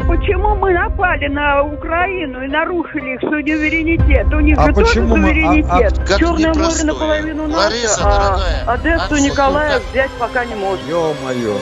а почему мы напали на Украину и нарушили их суверенитет? У них А же тоже почему мы- а- суверенитет. Как Черное море наполовину наше, Лариса, а дорогая, Одессу отсюда Николаев как- взять пока не может. Ё-моё.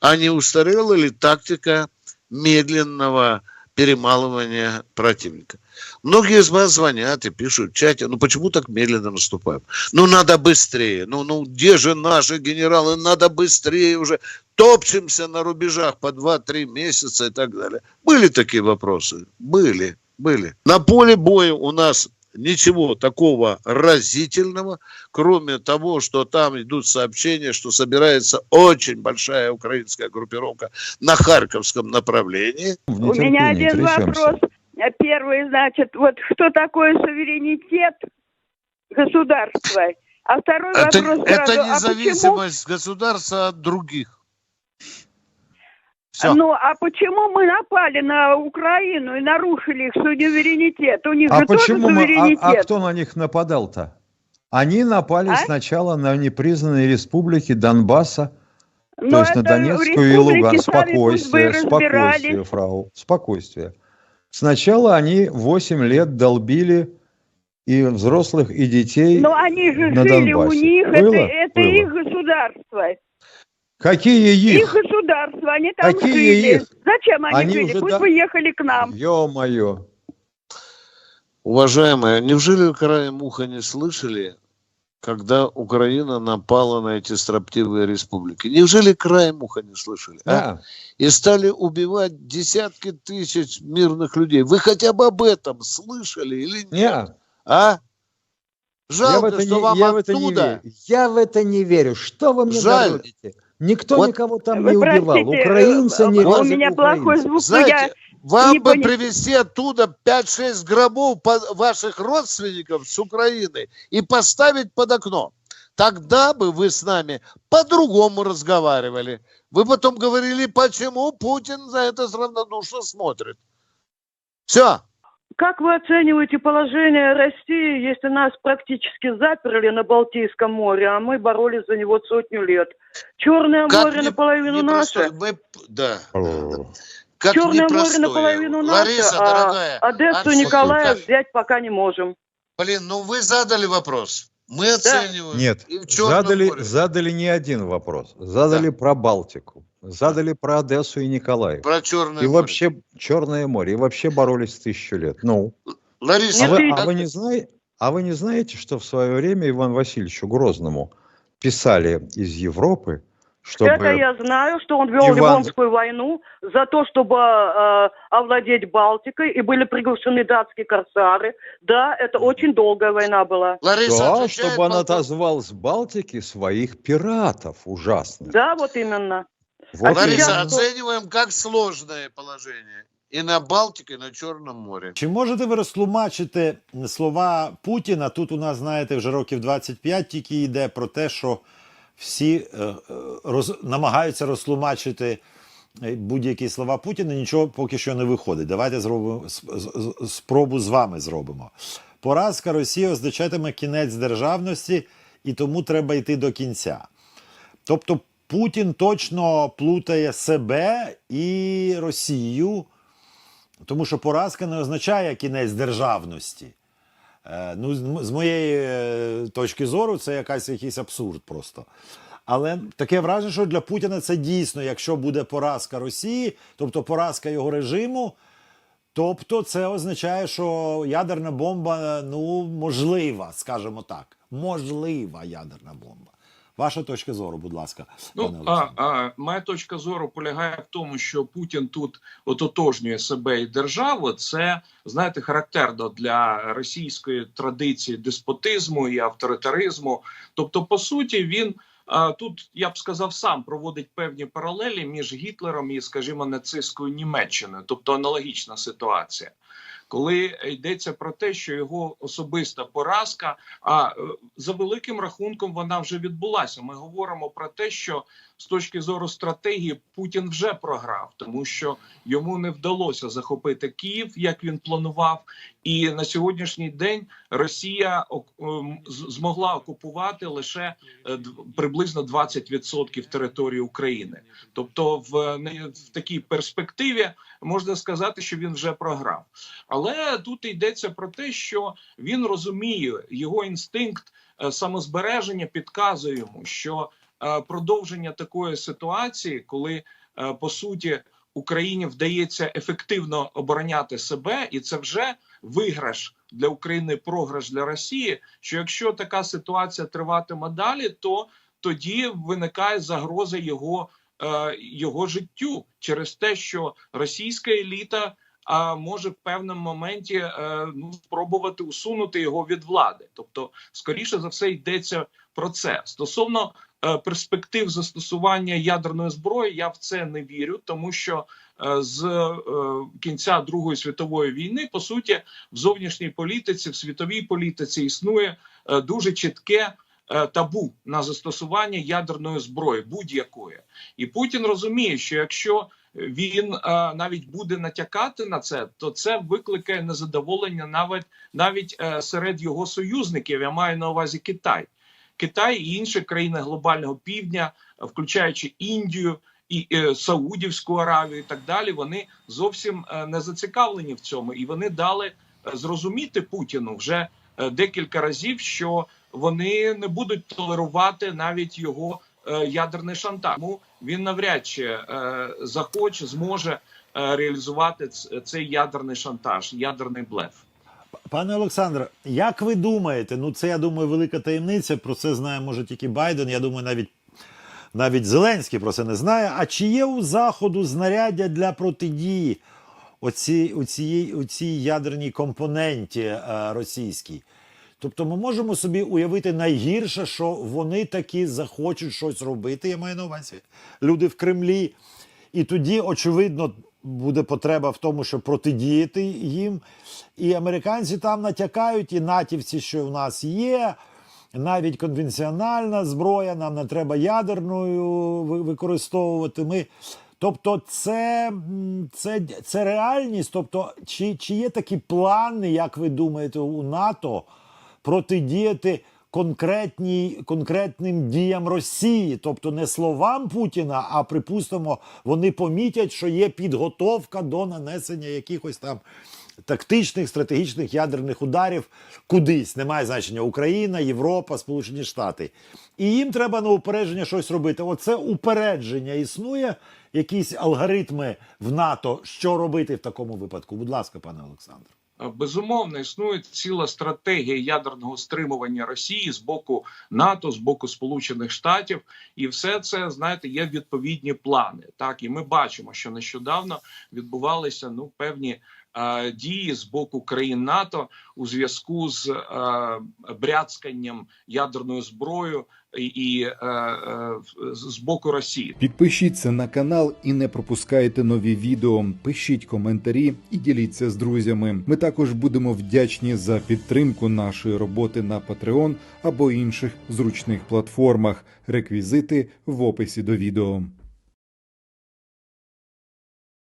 А не устарела ли тактика медленного перемалывания противника? Многие из вас звонят и пишут в чате, ну почему так медленно наступаем? Ну надо быстрее, ну, ну где же наши генералы, надо быстрее уже, топчемся на рубежах по 2-3 месяца и так далее. Были такие вопросы? Были, были. На поле боя у нас ничего такого разительного, кроме того, что там идут сообщения, что собирается очень большая украинская группировка на Харьковском направлении. У меня один трясемся. вопрос. Первый, значит, вот что такое суверенитет государства? А второй Это, вопрос это сразу, а независимость государства от других. Все. ну, а почему мы напали на Украину и нарушили их суверенитет? У них А же почему тоже мы, а- суверенитет. а, кто на них нападал-то? Они напали А? сначала на непризнанные республики Донбасса, Но то есть на Ну, Донецкую и бы Спокойствие, спокойствие, фрау, спокойствие. Сначала они 8 лет долбили и взрослых, и детей. Но они же на жили у Донбассе. них, Было? это, это Было. их государство. Какие Их их? государство, они там Какие жили. их? Зачем они, Они жили? Пусть да- бы ехали к нам. Ё-моё. Уважаемые, неужели краем уха не слышали, когда Украина напала на эти строптивые республики? Неужели краем уха не слышали? а? Да. И стали убивать десятки тысяч мирных людей. Вы хотя бы об этом слышали или нет? Не, А? я в Жалко, это, что не, вам я в это не оттуда... верю. Я в это не верю. Что вы мне Жаль. говорите? Никто Вот- никого там Вы не убивал. простите, Украинцы э, не у меня украинцев. плохой звук, Знаете, я вам не бы понял. привезти оттуда 5-6 гробов ваших родственников с Украины и поставить под окно. Тогда бы вы с нами по-другому разговаривали. Вы потом говорили, почему Путин за это равнодушно смотрит. Все. Как вы оцениваете положение России, если нас практически заперли на Балтийском море, а мы боролись за него сотню лет? Черное Как море не- наполовину наше, Мы- да. Как Черное море непростое. наполовину наше, Лариса, а дорогая. Одессу отсюда Николаев взять пока не можем. Блин, ну вы задали вопрос. Мы оцениваем. Нет, задали, море. задали не один вопрос. Задали про Балтику, задали про Одессу и Николаев. Про Черное И море. вообще Черное море, и вообще боролись тысячу лет. Ну, Лариса, а вы, а вы не знаете, а вы не знаете, что в свое время Иван Васильевичу Грозному писали из Европы, чтобы Это я знаю, что он вел Иван- Ливонскую войну за то, чтобы э, овладеть Балтикой, и были приглашены датские корсары. Да, это очень долгая война была. Лариса да, отвечает чтобы он отозвал с Балтики своих пиратов ужасных. Да, вот именно. Вот Лариса, оцениваем как сложное положение. И на Балтике, и на Черном море. Чи можете ви розтлумачити слова Путіна? Тут у нас, знаєте, вже років 25 тільки йде про те, що всі е, е, роз, намагаються розтлумачити е, будь-які слова Путіна, нічого поки що не виходить. Давайте зробимо спробу з вами зробимо. Поразка Росії означатиме кінець державності, і тому треба йти до кінця. Тобто Путін точно плутає себе і Росію. Тому що поразка не означає кінець державності. Е, ну, з моєї е, точки зору, це якась, якийсь абсурд просто. Але таке враження, що для Путіна це дійсно, якщо буде поразка Росії, тобто поразка його режиму, тобто це означає, що ядерна бомба ну, можлива, скажімо так. Можлива ядерна бомба. Ваша точка зору, будь ласка. Ну, а, а, моя точка зору полягає в тому, що Путін тут ототожнює себе і державу. Це знаєте, характерно для російської традиції деспотизму і авторитаризму. Тобто, по суті, він тут я б сказав сам проводить певні паралелі між Гітлером і, скажімо, нацистською Німеччиною, тобто аналогічна ситуація. коли йдеться про те, що його особиста поразка, а е, за великим рахунком вона вже відбулася. Ми говоримо про те, що з точки зору стратегії Путін вже програв, тому що йому не вдалося захопити Київ, як він планував, і на сьогоднішній день Росія ем, змогла окупувати лише е, приблизно 20% території України. Тобто, в, в такій перспективі можна сказати, що він вже програв. Але тут йдеться про те, що він розуміє його інстинкт е, самозбереження підказує йому, що продовження такої ситуації, коли е, по суті Україні вдається ефективно обороняти себе, і це вже виграш для України, програш для Росії. Що якщо така ситуація триватиме далі, то тоді виникає загроза його, е, його життю через те, що російська еліта а може в певному моменті е, ну спробувати усунути його від влади. Тобто, скоріше за все, йдеться про це стосовно е, перспектив застосування ядерної зброї. Я в це не вірю, тому що е, з е, кінця Другої світової війни по суті в зовнішній політиці, в світовій політиці існує е, дуже чітке. е, Табу на застосування ядерної зброї будь-якої, і Путін розуміє, що якщо він е, навіть буде натякати на це, то це викликає незадоволення навіть навіть е, серед його союзників. Я маю на увазі Китай, Китай і інші країни глобального півдня, включаючи Індію і е, Саудівську Аравію, і так далі. Вони зовсім е, не зацікавлені в цьому, і вони дали е, зрозуміти Путіну вже декілька разів, що вони не будуть толерувати навіть його ядерний шантаж. Тому він навряд чи захоче, зможе реалізувати цей ядерний шантаж, ядерний блеф. Пане Олександре, як ви думаєте? Ну, це я думаю, велика таємниця. Про це знає може тільки Байден. Я думаю, навіть навіть Зеленський про це не знає. А чи є у заходу знаряддя для протидії оці, оцієї, оцій ядерній компоненті е, російській? Тобто ми можемо собі уявити найгірше, що вони таки захочуть щось робити. Я маю на увазі люди в Кремлі. І тоді, очевидно, буде потреба в тому, щоб протидіяти їм. І американці там натякають, і натівці, що в нас є. Навіть конвенціональна зброя, нам не треба ядерною використовувати. Ми, тобто, це, це, це реальність. Тобто, чи, чи є такі плани, як ви думаєте, у НАТО протидіяти конкретній, конкретним діям Росії, тобто не словам Путіна, а припустимо, вони помітять, що є підготовка до нанесення якихось там тактичних стратегічних ядерних ударів кудись. Немає значення Україна, Європа, Сполучені Штати. І їм треба на упередження щось робити. Оце упередження існує, якісь алгоритми в НАТО, що робити в такому випадку. Будь ласка, пане Олександр. Безумовно, існує ціла стратегія ядерного стримування Росії з боку НАТО, з боку Сполучених Штатів, і все це знаєте, є відповідні плани. Так і ми бачимо, що нещодавно відбувалися ну певні е, дії з боку країн НАТО у зв'язку з е, бряцканням ядерною зброєю і, е, е, з боку Росії. Підпишіться на канал і не пропускайте нові відео. Пишіть коментарі і діліться з друзями. Ми також будемо вдячні за підтримку нашої роботи на Patreon або інших зручних платформах. Реквізити в описі до відео.